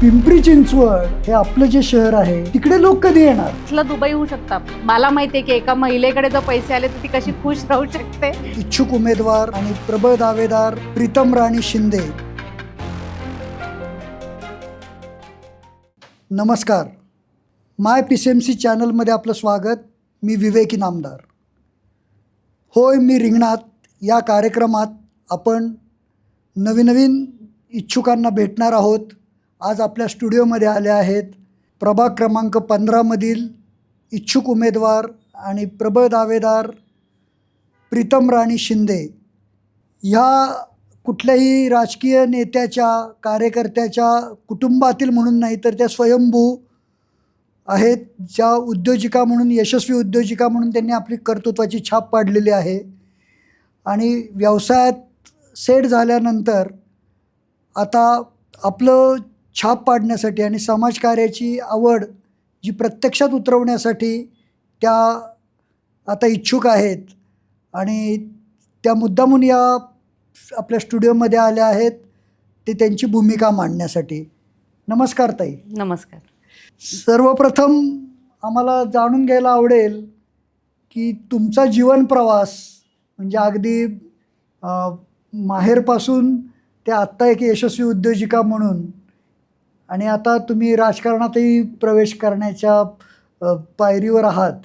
पिंपरी चिंचवड हे आपलं जे शहर आहे तिकडे लोक कधी येणार? तिथलं दुबई होऊ शकतात मला माहितीये की एका महिलेकडे जर पैसे आले तर ती कशी खुश राहू शकते? इच्छुक उमेदवार आणि प्रबळ दावेदार प्रीतम राणी शिंदे. नमस्कार. My P C M C चॅनलमध्ये आपलं स्वागत. मी विवेकी नामदार. होय मी रिंगणात. या कार्यक्रमात आपण नवीन नवीन इच्छुकांना भेटणार आहोत. आज आपल्या स्टुडिओमध्ये आले आहेत. प्रभाग क्रमांक पंधरामधील इच्छुक उमेदवार आणि प्रबळ दावेदार प्रीतम राणी शिंदे. ह्या कुठल्याही राजकीय नेत्याच्या कार्यकर्त्याच्या कुटुंबातील म्हणून नाही तर त्या स्वयंभू आहेत ज्या उद्योजिका म्हणून यशस्वी उद्योजिका म्हणून त्यांनी आपली कर्तृत्वाची छाप पाडलेली आहे. आणि व्यवसायात सेट झाल्यानंतर आता आपलं छाप पाडण्यासाठी आणि समाजकार्याची आवड जी प्रत्यक्षात उतरवण्यासाठी त्या आता इच्छुक आहेत. आणि त्या मुद्दामून या आपल्या स्टुडिओमध्ये आल्या आहेत. ते त्यांची भूमिका मांडण्यासाठी. नमस्कार ताई. नमस्कार. सर्वप्रथम आम्हाला जाणून घ्यायला आवडेल की तुमचा जीवन प्रवास म्हणजे अगदी माहेरपासून ते आत्ता एक यशस्वी उद्योजिका म्हणून आणि आता तुम्ही राजकारणातही प्रवेश करण्याच्या पायरीवर आहात.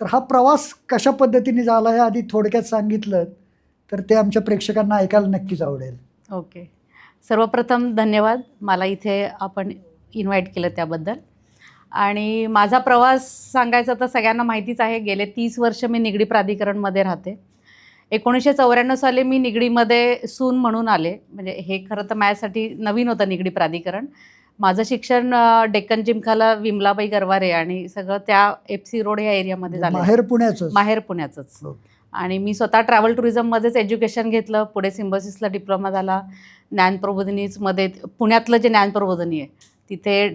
तर हा प्रवास कशा पद्धतीने झाला हे आधी थोडक्यात सांगितलं तर ते आमच्या प्रेक्षकांना ऐकायला नक्कीच आवडेल. ओके. सर्वप्रथम धन्यवाद. मला इथे आपण इन्व्हाइट केलं त्याबद्दल. आणि माझा प्रवास सांगायचा तर सगळ्यांना माहितीच आहे गेले तीस वर्ष मी निगडी प्राधिकरणमध्ये राहते. एकोणीसशे चौऱ्याण्णव साली मी निगडीमध्ये सून म्हणून आले. म्हणजे हे खरं तर माझ्यासाठी नवीन होतं निगडी प्राधिकरण. माझं शिक्षण डेक्कन जिमखाला विमलाबाई गरवारे आणि सगळं त्या एफ सी रोड या एरियामध्ये झालं माहेर पुण्याचं माहेर पुण्याचंच. ओके. आणि मी स्वतः ट्रॅव्हल टुरिझममध्येच एज्युकेशन घेतलं. पुढे सिम्बॉसिसला डिप्लोमा झाला. ज्ञानप्रबोधिनीमध्ये पुण्यातलं जे ज्ञानप्रबोधिनी आहे तिथे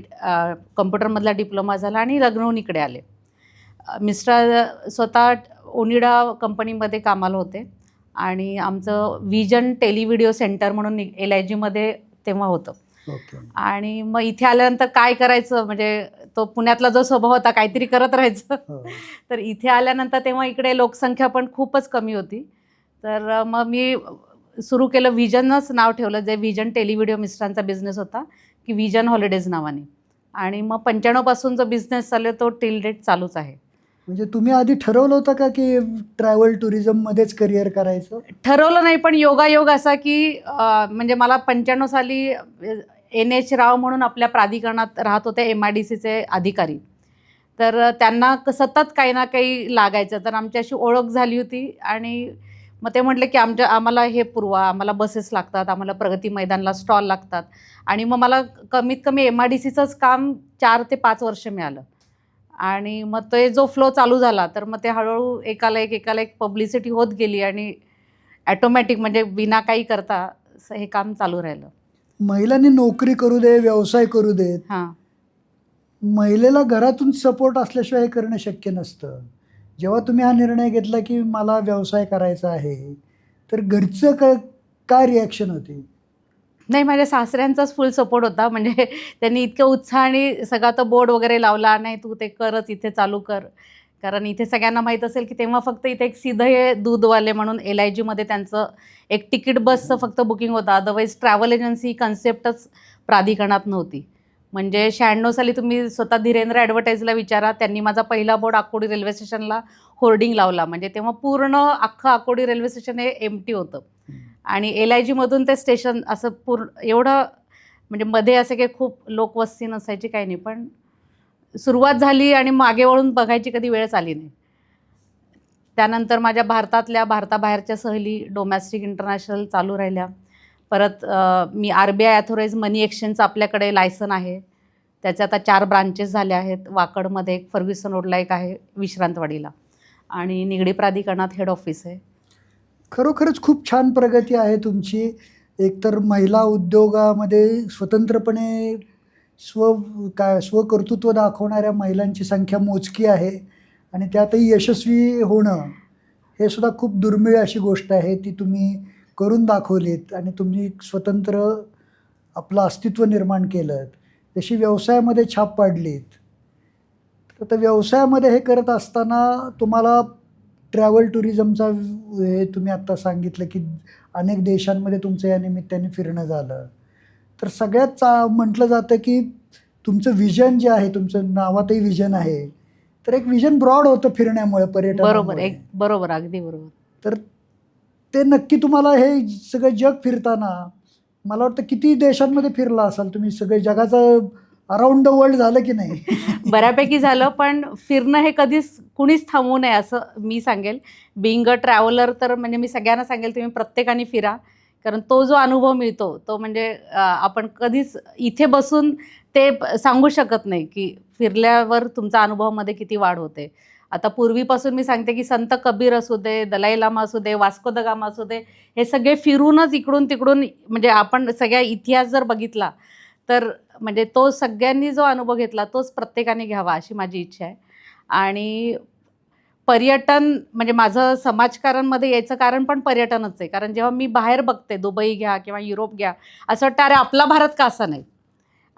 कम्प्युटरमधला डिप्लोमा झाला आणि लग्नहून इकडे आले. मिस्टर स्वतः ओनिडा कंपनीमध्ये कामाला होते. आणि आमचं विजन टेलिव्हिडिओ सेंटर म्हणून एल आय जीमध्ये तेव्हा होतं. आणि मग इथे आल्यानंतर काय करायचं? म्हणजे तो पुण्यातला जो स्वभाव होता काहीतरी करत राहायचं. हो. तर इथे आल्यानंतर तेव्हा इकडे लोकसंख्या पण खूपच कमी होती. तर मग मी सुरू केलं व्हिजनच नाव ठेवलं जे व्हिजन टेलिव्हिडिओ मिस्टरांचा बिझनेस होता की व्हिजन हॉलिडेज नावाने. आणि मग पंच्याण्णवपासून जो बिझनेस चालू आहे तो टिल डेट चालूच आहे. म्हणजे तुम्ही आधी ठरवलं होतं का की ट्रॅव्हल टुरिझममध्येच करिअर करायचं? ठरवलं नाही पण योगायोग असा की म्हणजे मला पंच्याण्णव साली एन एच राव म्हणून आपल्या प्राधिकरणात राहत होते एम आय डी सीचे अधिकारी. तर त्यांना क- सतत काही ना काही लागायचं. तर आमच्याशी अशी ओळख झाली होती आणि मग ते म्हटले की आमच्या आम्हाला हे पुरवा आम्हाला बसेस लागतात आम्हाला प्रगती मैदानला स्टॉल लागतात. आणि मग मला कमीत कमी एम आय डी सीचंच काम चार ते पाच वर्ष मिळालं. आणि मग ते जो फ्लो चालू झाला तर मग ते हळूहळू एकाला एक एकाला एक पब्लिसिटी होत गेली आणि ॲटोमॅटिक म्हणजे विना काही करता हे काम चालू राहिलं. महिलांनी नोकरी करू दे व्यवसाय करू देत हां. महिलेला घरातून सपोर्ट असल्याशिवाय हे करणं शक्य नसतं. जेव्हा तुम्ही हा निर्णय घेतला की मला व्यवसाय करायचा आहे तर घरचं काय काय रिॲक्शन होती? नाही माझ्या सासऱ्यांचाच फुल सपोर्ट होता. म्हणजे त्यांनी इतक्या उत्साहाने सगळा तो बोर्ड वगैरे लावला नाही तू ते करच इथे चालू कर. कारण इथे सगळ्यांना माहीत असेल की तेव्हा फक्त इथे एक सीधं हे दूधवाले म्हणून एल आय जीमध्ये त्यांचं एक तिकीट बसचं फक्त बुकिंग होतं. अदरवाईज ट्रॅव्हल एजन्सी ही कन्सेप्टच प्राधिकरणात नव्हती. म्हणजे शहाण्णव साली तुम्ही स्वतः धीरेंद्र ॲडव्हर्टाईजला विचारा त्यांनी माझा पहिला बोर्ड आकोडी रेल्वे स्टेशनला होर्डिंग लावला. म्हणजे तेव्हा पूर्ण अख्खं आकोडी रेल्वे स्टेशन हे एम टी होतं आणि एल आय जीमधून ते स्टेशन असं पूर्ण एवढं म्हणजे मध्ये असं काही खूप लोकवस्ती नसायची काही नाही पण सुरुवात झाली आणि मागे वळून बघायची कधी वेळच आली नाही. त्यानंतर माझ्या भारतातल्या भारताबाहेरच्या सहली डोमॅस्टिक इंटरनॅशनल चालू राहिल्या. परत मी आर बी आय ॲथोराईज मनी एक्सचेंजचं आपल्याकडे लायसन आहे. त्याचे आता चार ब्रांचेस झाले आहेत. वाकडमध्ये एक फर्ग्युसन रोडला एक आहे विश्रांतवाडीला. आणि निगडी प्राधिकरणात हेड ऑफिस आहे. खरोखरच खूप छान प्रगती आहे तुमची. एकतर महिला उद्योगामध्ये स्वतंत्रपणे स्व काय स्वकर्तृत्व दाखवणाऱ्या महिलांची संख्या मोजकी आहे आणि त्यातही यशस्वी होणं हे सुद्धा खूप दुर्मिळ अशी गोष्ट आहे ती तुम्ही करून दाखवलीत आणि तुम्ही स्वतंत्र आपलं अस्तित्व निर्माण केलं जशी व्यवसायामध्ये छाप पाडलीत तर व्यवसायामध्ये हे करत असताना तुम्हाला ट्रॅव्हल टुरिझमचा हे तुम्ही आत्ता सांगितलं की अनेक देशांमध्ये तुमचं या निमित्ताने फिरणं झालं. तर सगळ्यात चा म्हटलं जातं की तुमचं विजन जे आहे तुमचं नावातही विजन आहे. तर एक विजन ब्रॉड होतं फिरण्यामुळे पर्यटन बरोबर एक बरोबर अगदी बरोबर. तर ते नक्की तुम्हाला हे सगळं जग फिरताना मला वाटतं किती देशांमध्ये फिरला असाल तुम्ही सगळे जगाचं अराउंड द वर्ल्ड झालं की नाही? बऱ्यापैकी झालं पण फिरणं हे कधीच कुणीच थांबू नये असं मी सांगेल. बिंग अ ट्रॅव्हलर तर म्हणजे मी सगळ्यांना सांगेल तुम्ही प्रत्येकाने फिरा. कारण तो जो अनुभव मिळतो तो म्हणजे आपण कधीच इथे बसून ते सांगू शकत नाही की फिरल्यावर तुमचा अनुभवामध्ये किती वाढ होते. आता पूर्वीपासून मी सांगते की संत कबीर असू दे दलाई लामा असू दे वास्को द गामा असू दे हे सगळे फिरूनच इकडून तिकडून म्हणजे आपण सगळ्या इतिहास जर बघितला तर म्हणजे तो सगळ्यांनी जो अनुभव घेतला तोच प्रत्येकाने घ्यावा अशी माझी इच्छा आहे. आणि पर्यटन म्हणजे माझं समाजकारांमध्ये यायचं कारण पण पर्यटनच आहे. कारण जेव्हा मी बाहेर बघते दुबई घ्या किंवा युरोप घ्या असं वाटतं अरे आपला भारत का असा नाही?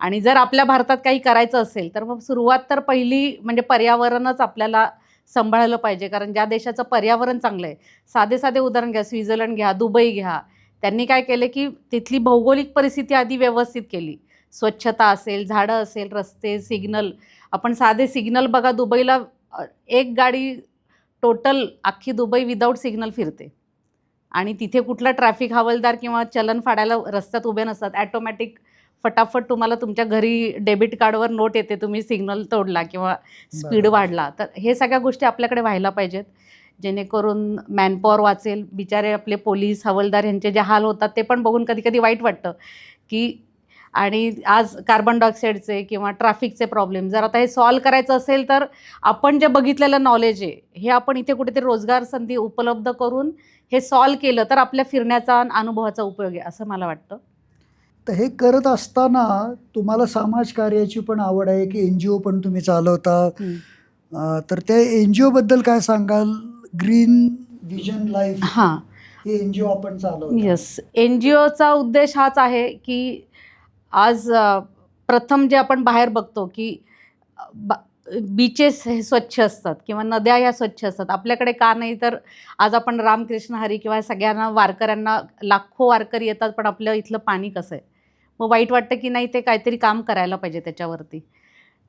आणि जर आपल्या भारतात काही करायचं असेल तर मग सुरुवात तर पहिली म्हणजे पर्यावरणच आपल्याला सांभाळलं पाहिजे. कारण ज्या देशाचं पर्यावरण चांगलं आहे साधे साधे उदाहरण घ्या स्वित्झर्लंड घ्या दुबई घ्या. त्यांनी काय केलं की तिथली भौगोलिक परिस्थिती आधी व्यवस्थित केली. स्वच्छता असेल झाडं असेल रस्ते सिग्नल. आपण साधे सिग्नल बघा दुबईला एक गाडी टोटल अख्खी दुबई विदाऊट सिग्नल फिरते. आणि तिथे कुठला ट्रॅफिक हवालदार किंवा चलन फाडायला रस्त्यात उभे नसतात. ॲटोमॅटिक फटाफट तुम्हाला तुमच्या घरी डेबिट कार्डवर नोट येते तुम्ही सिग्नल तोडला किंवा स्पीड. वाढला. तर हे सगळ्या गोष्टी आपल्याकडे व्हायला पाहिजेत. जेणेकरून मॅनपॉवर वाचेल. बिचारे आपले पोलीस हवालदार यांचे जे हाल होतात ते पण बघून कधी कधी वाईट वाटतं की आणि आज कार्बन डायऑक्साईडचे किंवा ट्रॅफिकचे प्रॉब्लेम जर आता हे सॉल्व करायचं असेल तर आपण जे बघितलेलं नॉलेज आहे हे आपण इथे कुठेतरी रोजगार संधी उपलब्ध करून हे सॉल्व केलं तर आपल्या फिरण्याचा अनुभवाचा उपयोग आहे असं मला वाटतं. तर हे करत असताना तुम्हाला समाजकार्याची पण आवड आहे की एन जी ओ पण तुम्ही चालवता. तर त्या एन जी ओबद्दल काय सांगाल? ग्रीन विजन लाईफ हां. हे एन जी ओ आपण चालवतो. येस एन जी ओचा उद्देश हाच आहे की आज प्रथम जे आपण बाहेर बघतो की बा बीचेस हे स्वच्छ असतात किंवा नद्या ह्या स्वच्छ असतात. आपल्याकडे का नाही तर आज आपण रामकृष्ण हरी किंवा सगळ्यांना वारकऱ्यांना लाखो वारकरी येतात पण आपलं इथलं पाणी कसं आहे? मग वाईट वाटतं की नाही ते काहीतरी काम करायला पाहिजे त्याच्यावरती.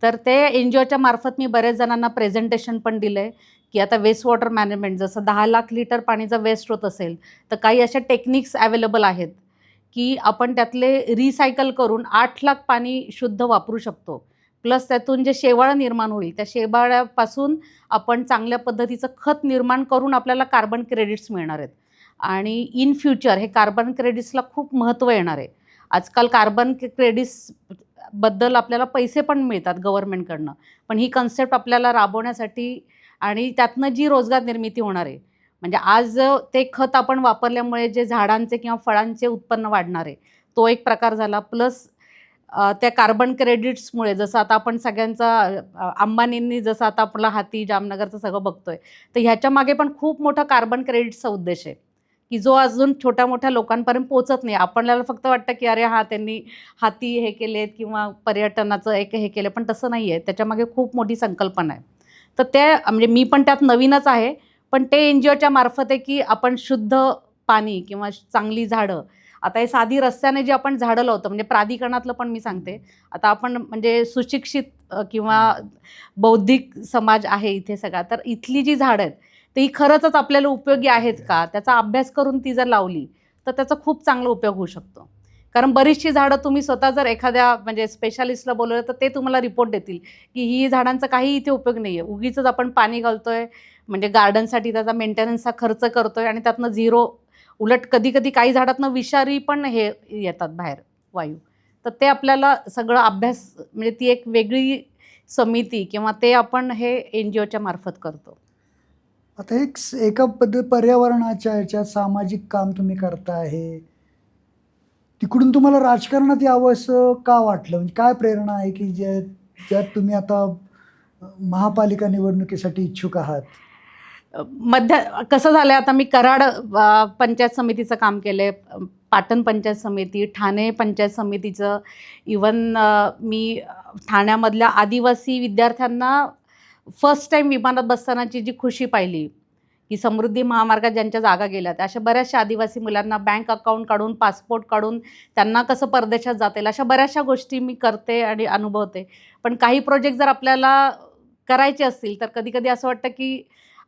तर ते एन जी ओच्या मार्फत मी बऱ्याच जणांना प्रेझेंटेशन पण दिलं आहे की आता वेस्ट वॉटर मॅनेजमेंट जसं दहा लाख लिटर पाणीचं वेस्ट होत असेल तर काही अशा टेक्निक्स अवेलेबल आहेत की आपण त्यातले रिसायकल करून आठ लाख पाणी शुद्ध वापरू शकतो. प्लस त्यातून जे शेवाळ निर्माण होईल त्या शेवाळ्यापासून आपण चांगल्या पद्धतीचं खत निर्माण करून आपल्याला कार्बन क्रेडिट्स मिळणार आहेत. आणि इन फ्युचर हे कार्बन क्रेडिट्सला खूप महत्त्व येणार आहे. आजकाल कार्बन क्रेडिट्सबद्दल आपल्याला पैसे पण मिळतात गव्हर्नमेंटकडनं पण ही कन्सेप्ट आपल्याला राबवण्यासाठी आणि त्यातनं जी रोजगार निर्मिती होणार आहे म्हणजे आज ते खत आपण वापरल्यामुळे जे झाडांचे किंवा फळांचे उत्पन्न वाढणार आहे तो एक प्रकार झाला. प्लस त्या कार्बन क्रेडिट्समुळे जसं आता आपण सगळ्यांचा अंबानींनी जसं आता आपला हाती जामनगरचं सगळं बघतोय तर ह्याच्या मागे पण खूप मोठा कार्बन क्रेडिटचा उद्देश आहे की जो अजून छोट्या मोठ्या लोकांपर्यंत पोहोचत नाही. आपल्याला फक्त वाटतं की अरे हा त्यांनी हाती हे केलेत किंवा पर्यटनाचं एक हे केलं पण तसं नाही आहे त्याच्यामागे खूप मोठी संकल्पना आहे. तर ते म्हणजे मी पण त्यात नवीनच आहे. पण ते एन जी ओच्या मार्फत आहे की आपण शुद्ध पाणी किंवा चांगली झाडं आता हे साधी रस्त्याने जे आपण झाडं लावतो म्हणजे प्राधिकरणातलं पण मी सांगते. आता आपण म्हणजे सुशिक्षित किंवा बौद्धिक समाज आहे इथे सगळा तर इथली जी झाडं आहेत तर ही खरंच आपल्याला उपयोगी आहेत का? त्याचा अभ्यास करून ती जर लावली तर त्याचा खूप चांगला उपयोग होऊ शकतो. कारण बरीचशी झाडं तुम्ही स्वतः जर एखाद्या म्हणजे स्पेशालिस्टला बोलवलं तर ते तुम्हाला रिपोर्ट देतील की ही झाडांचा काही इथे उपयोग नाही आहे उगीच आपण पाणी घालतोय म्हणजे गार्डनसाठी त्याचा मेंटेनन्सचा खर्च करतोय आणि त्यातनं झिरो उलट कधी कधी काही झाडातनं विषारी पण हे येतात बाहेर वायू. तर ते आपल्याला सगळं अभ्यास म्हणजे ती एक वेगळी समिती किंवा ते आपण हे एन जी ओच्या मार्फत करतो. आता एक एका पद पर्यावरणाच्या ह्याच्यात सामाजिक काम तुम्ही करता आहे तिकडून तुम्हाला राजकारणात यावं असं का वाटलं? म्हणजे काय प्रेरणा आहे की ज्या ज्यात तुम्ही आता महापालिका निवडणुकीसाठी इच्छुक आहात? मध्य कसं झालं आता मी कराड पंचायत समितीचं काम केलं आहे पाटण पंचायत समिती ठाणे पंचायत समितीचं. इवन मी ठाण्यामधल्या आदिवासी विद्यार्थ्यांना फर्स्ट टाईम विमानात बसतानाची जी खुशी पाहिली की समृद्धी महामार्गात ज्यांच्या जागा गेल्यात अशा बऱ्याचशा आदिवासी मुलांना बँक अकाउंट काढून पासपोर्ट काढून त्यांना कसं परदेशात जाता येईल अशा बऱ्याचशा गोष्टी मी करते आणि अनुभवते. पण काही प्रोजेक्ट जर आपल्याला करायचे असतील तर कधी कधी असं वाटतं की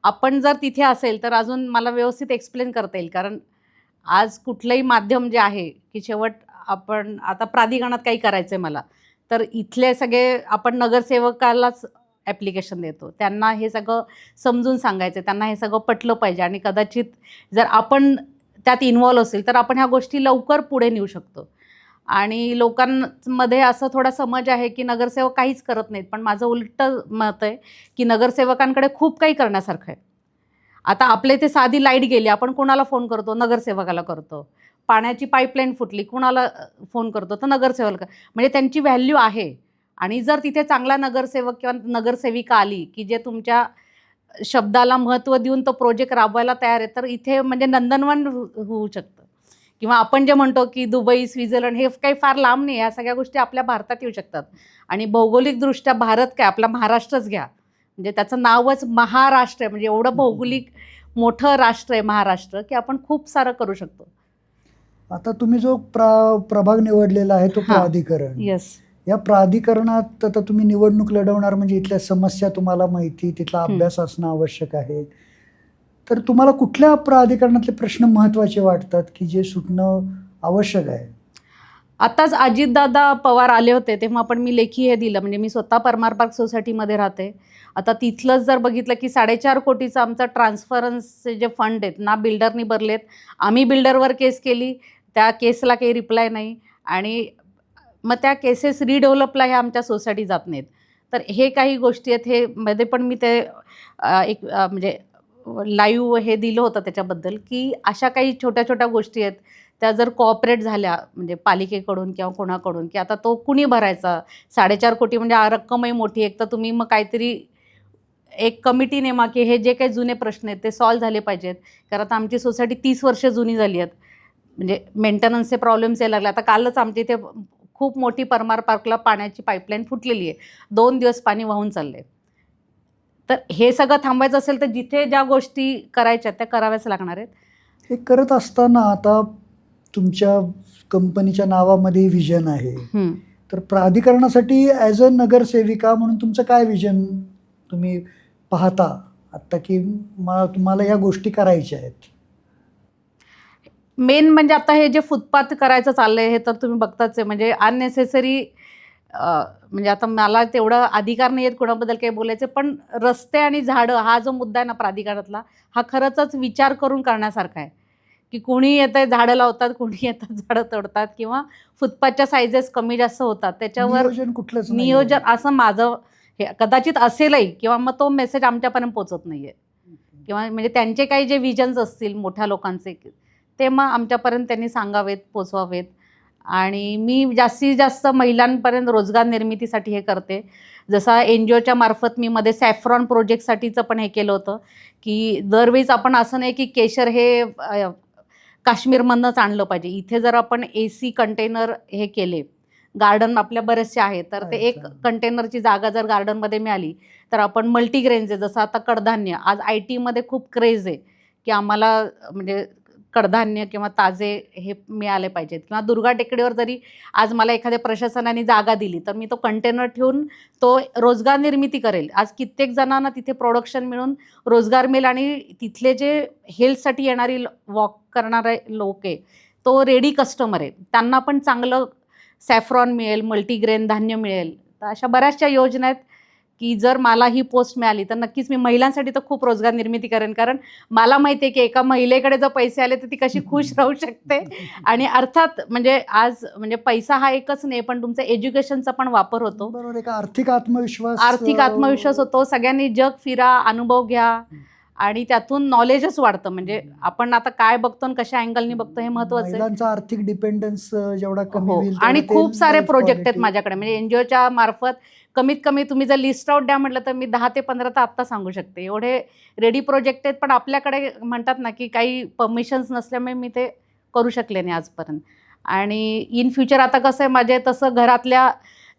आपण जर तिथे असेल तर अजून मला व्यवस्थित एक्सप्लेन करता येईल. कारण आज कुठलंही माध्यम जे आहे की शेवट आपण आता प्राधिकरणात काही करायचं आहे मला तर इथले सगळे आपण नगरसेवकालाच ॲप्लिकेशन देतो. त्यांना हे सगळं समजून सांगायचं त्यांना हे सगळं पटलं पाहिजे. आणि कदाचित जर आपण त्यात इन्वॉल्व असेल तर आपण ह्या गोष्टी लवकर पुढे नेऊ शकतो. आणि लोकांमध्ये असं थोडा समज आहे की नगरसेवक काहीच करत नाहीत पण माझं उलटं मत आहे की नगरसेवकांकडे खूप काही करण्यासारखं आहे. आता आपले इथे साधी लाइट गेली आपण कोणाला फोन करतो? नगरसेवकाला करतो. पाण्याची पाईपलाईन फुटली कुणाला फोन करतो? तर नगरसेवक म्हणजे त्यांची व्हॅल्यू आहे. आणि जर तिथे चांगला नगरसेवक किंवा नगरसेविका आली की जे तुमच्या शब्दाला महत्त्व देऊन तो प्रोजेक्ट राबवायला तयार आहे तर इथे म्हणजे नंदनवन होऊ शकतं. किंवा आपण जे म्हणतो की दुबई स्वित्झर्लंड हे काही फार लांब नाही या सगळ्या गोष्टी आपल्या भारतात येऊ शकतात. आणि भौगोलिकदृष्ट्या भारत काय आपला महाराष्ट्रच घ्या. म्हणजे त्याचं नावच महाराष्ट्र आहे म्हणजे एवढं भौगोलिक मोठं राष्ट्र आहे महाराष्ट्र की आपण खूप सारं करू शकतो. आता तुम्ही जो प्रा प्रभाग निवडलेला आहे तो. प्राधिकरण. येस या प्राधिकरणात आता तुम्ही निवडणूक लढवणार म्हणजे इथल्या समस्या तुम्हाला माहिती तिथला. अभ्यास असणं आवश्यक आहे. तर तुम्हाला कुठल्या प्राधिकरणातले प्रश्न महत्त्वाचे वाटतात की जे सुटणं आवश्यक आहे? आताच अजितदादा पवार आले होते तेव्हा पण मी लेखी हे दिलं. म्हणजे मी स्वतः परमार पार्क सोसायटीमध्ये राहते. आता तिथलंच जर बघितलं की साडेचार कोटीचा आमचा ट्रान्सफरन्सचे जे फंड आहेत ना बिल्डरनी भरलेत. आम्ही बिल्डरवर केस केली त्या केसला काही रिप्लाय नाही. आणि मग त्या केसेस रिडेव्हलपला ह्या आमच्या सोसायटी जात नाहीत. तर हे काही गोष्टी आहेत हे मध्ये पण मी ते एक म्हणजे लाईव्ह हे दिलं होतं त्याच्याबद्दल की अशा काही छोट्या छोट्या गोष्टी आहेत त्या जर कॉपरेट झाल्या म्हणजे पालिकेकडून किंवा कोणाकडून की आता तो कुणी भरायचा? साडेचार कोटी म्हणजे आ- रक्कमही मोठी एक तर तुम्ही मग काहीतरी एक कमिटी नेमा की हे जे काही जुने प्रश्न आहेत ते सॉल्व्ह झाले पाहिजेत. कारण आता आमची सोसायटी तीस वर्ष जुनी झाली आहेत. म्हणजे मेंटेनन्सचे प्रॉब्लेम्स यायला लागले. आता कालच आमच्या इथे खूप मोठी परमार पार्कला पाण्याची पाईपलाईन फुटलेली आहे. दोन दिवस पाणी वाहून चालले तर हे सगळं थांबायचं असेल तर जिथे ज्या गोष्टी करायच्या त्या कराव्याच लागणार आहेत. हे करत असताना आता तुमच्या कंपनीच्या नावामध्ये विजन आहे. हम्म. तर प्राधिकरणासाठी ॲज अ नगरसेविका म्हणून तुमचं काय विजन तुम्ही पाहता? आत्ता की मला तुम्हाला या गोष्टी करायच्या आहेत. मेन म्हणजे आता हे जे फुटपाथ करायचं चाललंय हे तर तुम्ही बघताच आहे. म्हणजे अननेसेसरी म्हणजे आता मला तेवढं अधिकार नाही आहेत कोणाबद्दल काही बोलायचे पण रस्ते आणि झाडं हा जो मुद्दा आहे ना प्राधिकरणातला हा खरंच विचार करून करण्यासारखा आहे. की कोणी येतं झाडं लावतात कोणी येतात झाडं तोडतात किंवा फुटपाथच्या साईजेस कमी जास्त होतात त्याच्यावर कुठलंच. नियोजन असं माझं हे कदाचित असेलही किंवा मग तो मेसेज आमच्यापर्यंत पोचत नाही आहे किंवा म्हणजे त्यांचे काही जे विजन्स असतील मोठ्या लोकांचे ते मग आमच्यापर्यंत त्यांनी सांगावेत पोचवावेत. आणि मी जास्तीत जास्त महिलांपर्यंत रोजगार निर्मितीसाठी हे करते. जसा एन जी ओच्या मार्फत मी मध्ये सॅफ्रॉन प्रोजेक्टसाठीचं पण हे केलं होतं की दरवेळीच आपण असं नाही की केशर हे काश्मीरमधनंच आणलं पाहिजे. इथे जर आपण ए सी कंटेनर हे केले गार्डन आपल्या बरेचसे आहेत तर ते एक. कंटेनरची जागा जर गार्डनमध्ये मिळाली तर आपण मल्टीग्रेन्स आहे. जसं आता कडधान्य आज आय टीमध्ये खूप क्रेज आहे की आम्हाला म्हणजे कडधान्य किंवा ताजे हे मिळाले पाहिजेत. किंवा दुर्गा टेकडीवर जरी आज मला एखाद्या प्रशासनाने जागा दिली तर मी तो कंटेनर ठेवून तो रोजगार निर्मिती करेल. आज कित्येक जणांना तिथे प्रोडक्शन मिळून रोजगार मिळेल आणि तिथले जे हेल्थसाठी येणारी वॉक करणारे लोक आहे तो रेडी कस्टमर आहे. त्यांना पण चांगलं सॅफ्रॉन मिळेल मल्टीग्रेन धान्य मिळेल. तर अशा बऱ्याचशा योजना आहेत. की जर मला ही पोस्ट मिळाली तर नक्कीच मी महिलांसाठी तर खूप रोजगार निर्मिती करेन. कारण मला माहिती आहे की एका महिलेकडे जर पैसे आले तर ती कशी खुश राहू शकते? आणि अर्थात म्हणजे आज म्हणजे पैसा हा एकच नाही पण तुमचा एज्युकेशनचा पण वापर होतो. बरोबर आर्थिक आत्मविश्वास आर्थिक आत्मविश्वास होतो. सगळ्यांनी जग फिरा अनुभव घ्या. आणि त्यातून नॉलेजच वाढतं. म्हणजे आपण आता काय बघतो आणि कशा अँगलनी बघतो हे महत्वाचं आहे. महिलांचा आर्थिक डिपेंडन्स जेवढा कमी हो. होईल आणि तेवढं ते खूप सारे life प्रोजेक्ट आहेत quality- माझ्याकडे. म्हणजे एनजीओच्या मार्फत कमीत कमी तुम्ही जर लिस्ट आउट द्या म्हटलं तर मी दहा ते पंधरा तर आत्ता सांगू शकते. एवढे रेडी प्रोजेक्ट आहेत पण आपल्याकडे म्हणतात ना की काही परमिशन्स नसल्यामुळे मी ते करू शकले नाही आजपर्यंत. आणि इन फ्युचर आता कसं आहे माझे तसं घरातल्या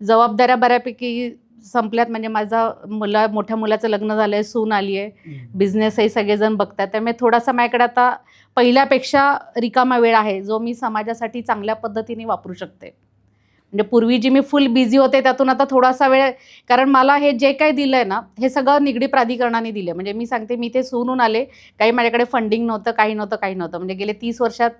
जबाबदाऱ्या बऱ्यापैकी संपल्यात. म्हणजे माझा मुला मोठ्या मुलाचं लग्न झालं आहे सून आली आहे बिझनेसही सगळेजण बघतात त्यामुळे थोडासा माझ्याकडे आता पहिल्यापेक्षा रिकामा वेळ आहे जो मी समाजासाठी चांगल्या पद्धतीने वापरू शकते. म्हणजे पूर्वी जी मी फुल बिझी होते त्यातून आता थोडासा वेळ कारण मला हे जे काही दिलं आहे ना हे सगळं निगडी प्राधिकरणाने दिलं म्हणजे मी सांगते मी ते सूनून आले काही माझ्याकडे फंडिंग नव्हतं काही नव्हतं काही नव्हतं. म्हणजे गेले तीस वर्षात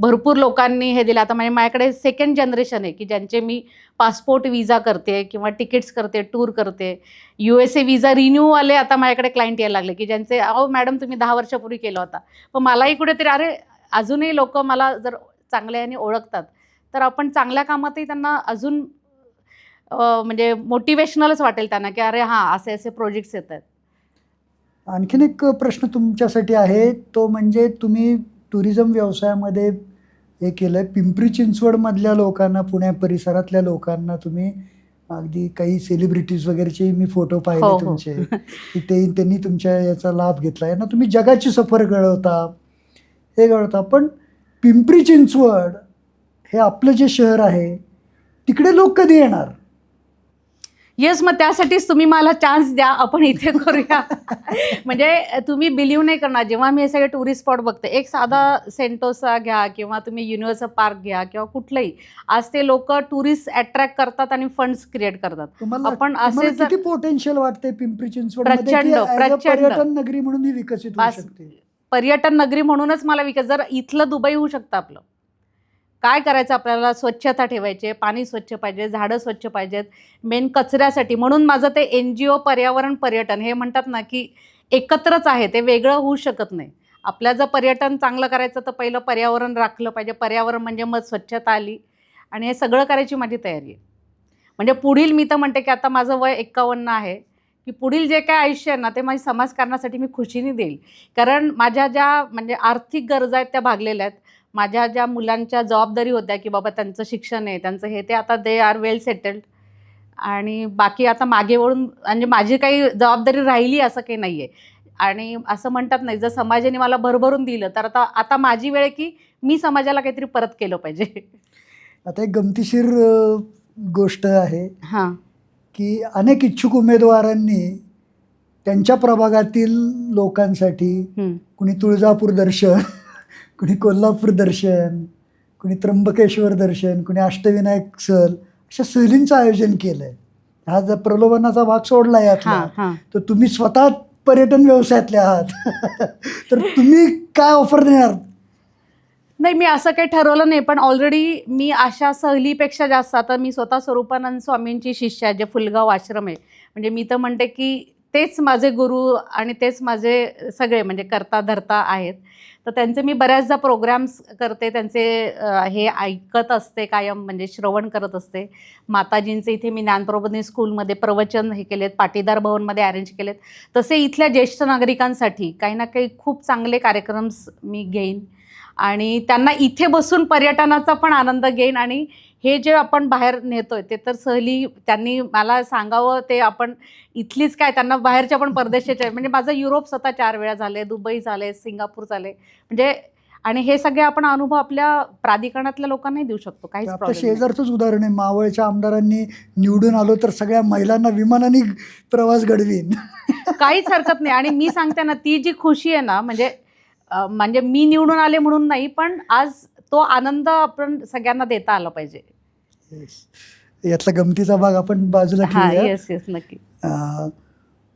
भरपूर लोकांनी हे दिलं. आता म्हणजे माझ्याकडे सेकंड जनरेशन आहे की ज्यांचे मी पासपोर्ट विजा करते किंवा तिकीट्स करते टूर करते. U S A visa renew आले आता माझ्याकडे क्लायंट यायला लागले की ज्यांचे अहो मॅडम तुम्ही दहा वर्षापूर्वी केला होता. पण मलाही कुठेतरी अरे अजूनही लोक मला जर चांगल्याने ओळखतात तर आपण चांगल्या कामातही त्यांना अजून म्हणजे मोटिवेशनलच वाटेल त्यांना की अरे हां असे असे प्रोजेक्ट्स येत आहेत. आणखीन एक प्रश्न तुमच्यासाठी आहे तो म्हणजे तुम्ही टुरिझम व्यवसायामध्ये हे केलं पिंपरी चिंचवडमधल्या लोकांना पुण्या परिसरातल्या लोकांना तुम्ही अगदी काही सेलिब्रिटीज वगैरेचे मी फोटो हो, पाहिले हो. तुमचे. की ते त्यांनी तुमच्या याचा लाभ घेतला. आहे ना तुम्ही जगाची सफर घडवता हे घडवता. पण पिंपरी चिंचवड हे आपलं जे शहर आहे तिकडे लोक कधी येणार? येस मग त्यासाठीच तुम्ही मला चान्स द्या आपण इथे करूया. म्हणजे तुम्ही बिलीव्ह नाही करणार. जेव्हा मी हे सगळे टुरिस्ट स्पॉट बघते एक साधा सेंटोसा घ्या किंवा तुम्ही युनिव्हर्सल पार्क घ्या किंवा कुठलंही आज ते लोक टुरिस्ट अट्रॅक्ट करतात आणि फंड्स क्रिएट करतात. आपण असे किती पोटेन्शियल वाटते पिंपरी चिंचवड. पर्यटन नगरी म्हणून विकसित पर्यटन नगरी म्हणूनच मला विकत जर इथलं दुबई होऊ शकतं आपलं काय करायचं आपल्याला? स्वच्छता ठेवायची पाणी स्वच्छ पाहिजे झाडं स्वच्छ पाहिजेत मेन कचऱ्यासाठी. म्हणून माझं ते एन जी ओ पर्यावरण पर्यटन हे म्हणतात ना की एकत्रच आहे ते वेगळं होऊ शकत नाही. आपल्या जर पर्यटन चांगलं करायचं तर पहिलं पर्यावरण राखलं पाहिजे. पर्यावरण म्हणजे मग स्वच्छता आली आणि हे सगळं करायची माझी तयारी आहे. म्हणजे पुढील मी तर म्हणते की आता माझं वय एक्कावन्न आहे की पुढील जे काय आयुष्य आहे ना ते माझ्या समाजकारणासाठी मी खुशीने देईल. कारण माझ्या ज्या म्हणजे आर्थिक गरजा आहेत त्या भागलेल्या आहेत. माझ्या ज्या मुलांच्या जबाबदारी होत्या की बाबा त्यांचं शिक्षण आहे त्यांचं हे ते आता दे आर वेल सेटल्ड आणि बाकी आता मागे वळून म्हणजे माझी काही जबाबदारी राहिली असं काही नाही आहे आणि असं म्हणतात नाही जर समाजाने मला भरभरून दिलं तर आता आता माझी वेळ आहे की मी समाजाला काहीतरी परत केलं पाहिजे. आता एक गमतीशीर गोष्ट आहे. हां. की अनेक इच्छुक उमेदवारांनी त्यांच्या प्रभागातील लोकांसाठी. कुणी तुळजापूर दर्शन कुणी कोल्हापूर दर्शन कुणी त्र्यंबकेश्वर दर्शन कुणी अष्टविनायक सहल अशा सहलींचं आयोजन केलं आहे हा जर प्रलोभनाचा भाग सोडला यातला तर तुम्ही स्वतः पर्यटन व्यवसायातले आहात. तर तुम्ही काय ऑफर देणार? नाही मी असं काही ठरवलं नाही पण ऑलरेडी मी अशा सहलीपेक्षा जास्त आता मी स्वतः स्वरूपानंद स्वामींची शिष्य आहे जे फुलगाव आश्रम आहे. म्हणजे मी तर म्हणते की तेच माझे गुरु आणि तेच माझे सगळे म्हणजे करता धरता आहेत. तर त्यांचे मी बऱ्याचदा प्रोग्राम्स करते त्यांचे हे ऐकत असते कायम म्हणजे श्रवण करत असते. माताजींचे इथे मी ज्ञानप्रबोधिनी स्कूलमध्ये प्रवचन हे केलेत पाटीदार भवनमध्ये अरेंज केलेत. तसे इथल्या ज्येष्ठ नागरिकांसाठी काही ना काही खूप चांगले कार्यक्रम्स मी घेईन. आणि त्यांना इथे बसून पर्यटनाचा पण आनंद घेईन. आणि हे जे आपण बाहेर नेतोय ते तर सहली त्यांनी मला सांगावं ते आपण इथलीच काय त्यांना बाहेरच्या पण परदेशाच्या म्हणजे माझं युरोप स्वतः चार वेळा झाले दुबई झाले सिंगापूर झाले. म्हणजे आणि हे सगळे आपण अनुभव आपल्या प्राधिकरणातल्या लोकांनाही देऊ शकतो नाही. शेजारचंच उदाहरण आहे मावळच्या आमदारांनी निवडून आलो तर सगळ्या महिलांना विमानाने प्रवास घडवीन. काहीच हरकत नाही. आणि मी सांगते ना ती जी खुशी आहे ना म्हणजे म्हणजे मी निवडून आले म्हणून नाही पण आज तो आनंद आपण सगळ्यांना देता आला पाहिजे. यातला गमतीचा भाग आपण बाजूला हा ठेवूया. येस येस नक्की. अं,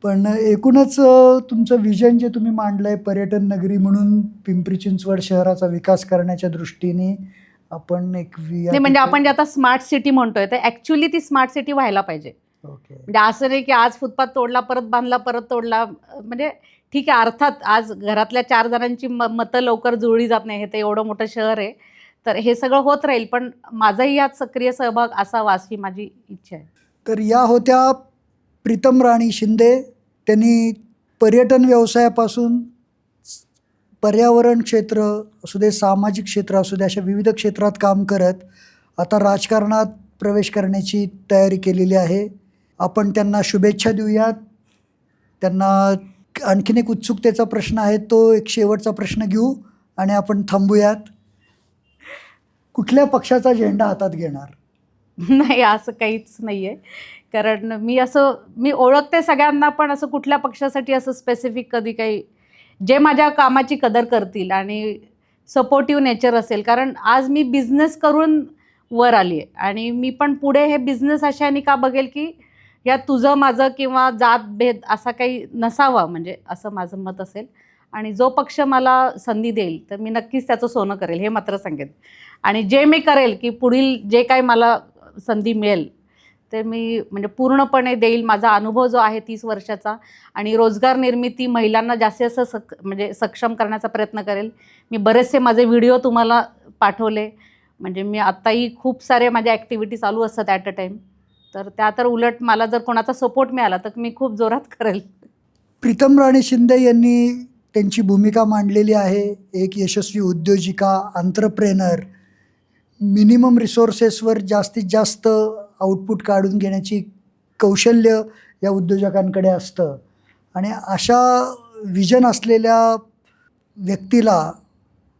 पण एकूणच अं, तुमचं विजन जे तुम्ही मांडलंय पर्यटन नगरी म्हणून पिंपरी चिंचवड शहराचा विकास करण्याच्या दृष्टीने आपण एक वि- नाही म्हणजे आपण जे आता स्मार्ट सिटी म्हणतोय तर ऍक्च्युली ती स्मार्ट सिटी व्हायला पाहिजे. म्हणजे असं नाही की आज फुटपाथ तोडला परत बांधला परत तोडला म्हणजे ठीक आहे अर्थात आज घरातल्या चार जणांची म मतं लवकर जुळली जात नाही हे तर एवढं मोठं शहर आहे. तर हे सगळं होत राहील पण माझाही यात सक्रिय सहभाग असावा अशी माझी इच्छा आहे. तर या होत्या प्रीतम राणी शिंदे. त्यांनी पर्यटन व्यवसायापासून पर्यावरण क्षेत्र असू दे सामाजिक क्षेत्र असू दे अशा विविध क्षेत्रात काम करत आता राजकारणात प्रवेश करण्याची तयारी केलेली आहे. आपण त्यांना शुभेच्छा देऊयात. त्यांना आणखीन एक उत्सुकतेचा प्रश्न आहे तो एक शेवटचा प्रश्न घेऊ आणि आपण थांबूयात. कुठल्या पक्षाचा झेंडा हातात घेणार? नाही असं काहीच नाही आहे कारण मी असं मी ओळखते सगळ्यांना पण असं कुठल्या पक्षासाठी असं स्पेसिफिक कधी काही जे माझ्या कामाची कदर करतील आणि सपोर्टिव्ह नेचर असेल. कारण आज मी बिझनेस करून वर आली आहे आणि मी पण पुढे हे बिझनेस अशाने का बघेल की या तुझं माझं किंवा जात भेद असा काही नसावा म्हणजे असं माझं मत असेल. आणि जो पक्ष मला संधी देईल तर मी नक्कीच त्याचं सोनं करेल हे मात्र सांगेन आणि जे मी करेल की पुढील जे काही मला संधी मिळेल ते मी म्हणजे पूर्णपणे देईल. माझा अनुभव जो आहे तीस वर्षाचा आणि रोजगार निर्मिती महिलांना जास्तीत जास्त सक म्हणजे सक्षम करण्याचा प्रयत्न करेल. मी बरेचसे माझे व्हिडिओ तुम्हाला पाठवले. म्हणजे मी आत्ताही खूप सारे माझ्या ॲक्टिव्हिटी चालू असतात ॲट अ टाईम तर त्या तर उलट मला जर कोणाचा सपोर्ट मिळाला तर मी खूप जोरात करेल. प्रीतम राणे शिंदे यांनी त्यांची भूमिका मांडलेली आहे. एक यशस्वी उद्योजिका आंतरप्रेनर मिनिमम रिसोर्सेसवर जास्तीत जास्त आउटपुट काढून घेण्याची कौशल्य या उद्योजकांकडे असतं. आणि अशा विजन असलेल्या व्यक्तीला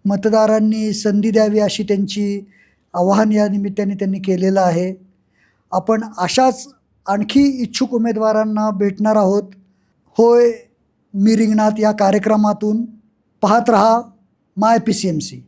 मतदारांनी संधी द्यावी अशी त्यांची आवाहन या निमित्ताने त्यांनी केलेलं आहे. आपण अशाच आणखी इच्छुक उमेदवारांना भेटणार आहोत. होय मी रिंगणात या कार्यक्रमातून पाहत रहा my P C M C.